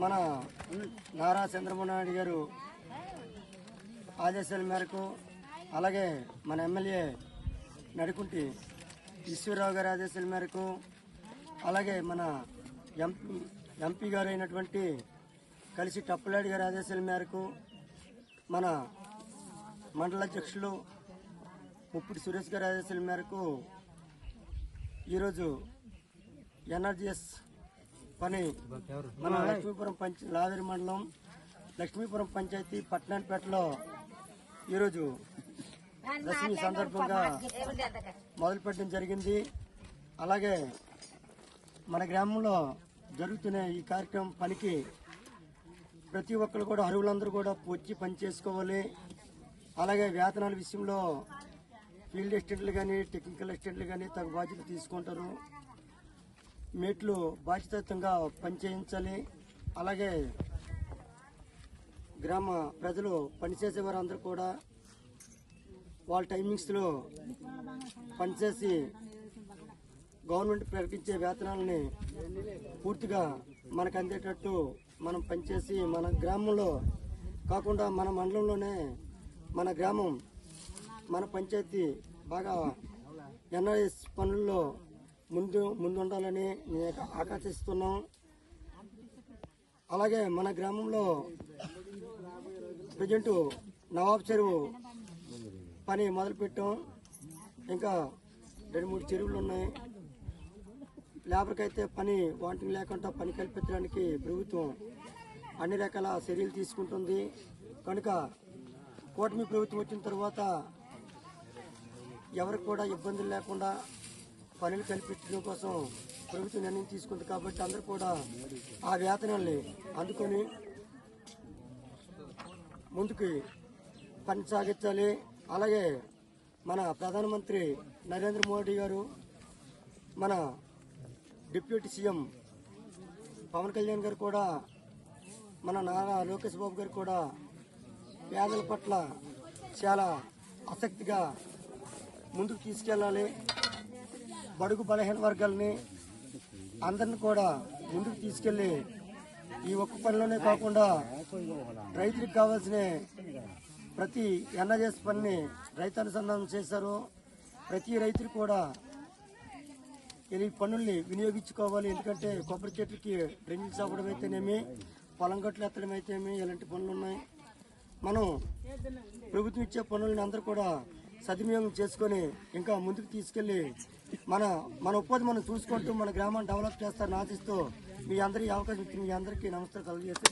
మన నారా చంద్రబాబు నాయుడు గారు ఆదేశాల మేరకు అలాగే మన ఎమ్మెల్యే నడుకుంటి ఈశ్వరరావు గారి ఆదేశాల మేరకు అలాగే మన ఎంపీ ఎంపీ గారు అయినటువంటి కలిసి టప్పులాడి గారి ఆదేశాల మేరకు మన మండల అధ్యక్షులు ముప్పుడు సురేష్ గారి ఆదేశాల మేరకు ఈరోజు ఎన్ఆర్జీఎస్ పని. మన లక్ష్మీపురం పంచ లావేరి మండలం లక్ష్మీపురం పంచాయతీ పట్టణానిపేటలో ఈరోజు దశమి సందర్భంగా మొదలుపెట్టడం జరిగింది. అలాగే మన గ్రామంలో జరుగుతున్న ఈ కార్యక్రమం పనికి ప్రతి ఒక్కరు కూడా అర్హులందరూ కూడా వచ్చి పని చేసుకోవాలి అలాగే వేతనాల విషయంలో ఫీల్డ్ అసిస్టెంట్లు కానీ టెక్నికల్ అసిస్టెంట్లు కానీ తగు బాధ్యత తీసుకుంటారు. మెట్లు బాధ్యతంగా పనిచేయించాలి. అలాగే గ్రామ ప్రజలు పనిచేసే వారందరూ కూడా వాళ్ళ టైమింగ్స్లో పనిచేసి గవర్నమెంట్ ప్రకటించే వేతనాలని పూర్తిగా మనకు అందేటట్టు మనం పనిచేసి మన గ్రామంలో కాకుండా మన మండలంలోనే మన గ్రామం మన పంచాయతీ బాగా ఎన్ఆర్ఎస్ పనుల్లో ముందు ముందుండాలని నేను ఆకాంక్షిస్తున్నాం. అలాగే మన గ్రామంలో ప్రజెంట్ నవాబ్ చెరువు పని మొదలుపెట్టాం. ఇంకా రెండు మూడు చెరువులు ఉన్నాయి. లేబర్కి అయితే పని వాంటింగ్ లేకుండా పని కల్పించడానికి ప్రభుత్వం అన్ని రకాల చర్యలు తీసుకుంటుంది. కనుక కూటమి ప్రభుత్వం వచ్చిన తర్వాత ఎవరికి కూడా ఇబ్బందులు లేకుండా పనులు కల్పించడం కోసం ప్రభుత్వం నిర్ణయం తీసుకుంది కాబట్టి అందరూ కూడా ఆ వేతనాల్ని అందుకొని ముందుకు పని సాగించాలి అలాగే మన ప్రధానమంత్రి నరేంద్ర మోడీ గారు మన డిప్యూటీ సీఎం పవన్ కళ్యాణ్ గారు కూడా మన నారా లోకేష్ బాబు గారు కూడా పేదల పట్ల చాలా ఆసక్తిగా ముందుకు తీసుకెళ్ళాలి. బడుగు బలహీన వర్గాలని అందరిని కూడా ముందుకు తీసుకెళ్ళి ఈ ఒక్క పనిలోనే కాకుండా రైతులకు కావాల్సిన ప్రతి ఎన్ఆర్ఎస్ పనిని రైతు అనుసంధానం చేశారు. ప్రతి రైతులు కూడా ఈ పనుల్ని వినియోగించుకోవాలి. ఎందుకంటే కొబ్బరి చెట్లకి డ్రింకింగ్ అవ్వడం అయితేనేమి పొలం గట్లు ఎత్తడం అయితేనేమి ఇలాంటి పనులు ఉన్నాయి. మనం ప్రభుత్వం ఇచ్చే పనులను అందరూ కూడా సద్వినియోగం చేసుకొని ఇంకా ముందుకు తీసుకెళ్ళి మన మన ఉపాధి మనం చూసుకుంటూ మన గ్రామాన్ని డెవలప్ చేస్తారని ఆశిస్తూ మీ అందరికీ అవకాశం ఇచ్చి మీ అందరికీ నమస్కారం కలిగజేస్తే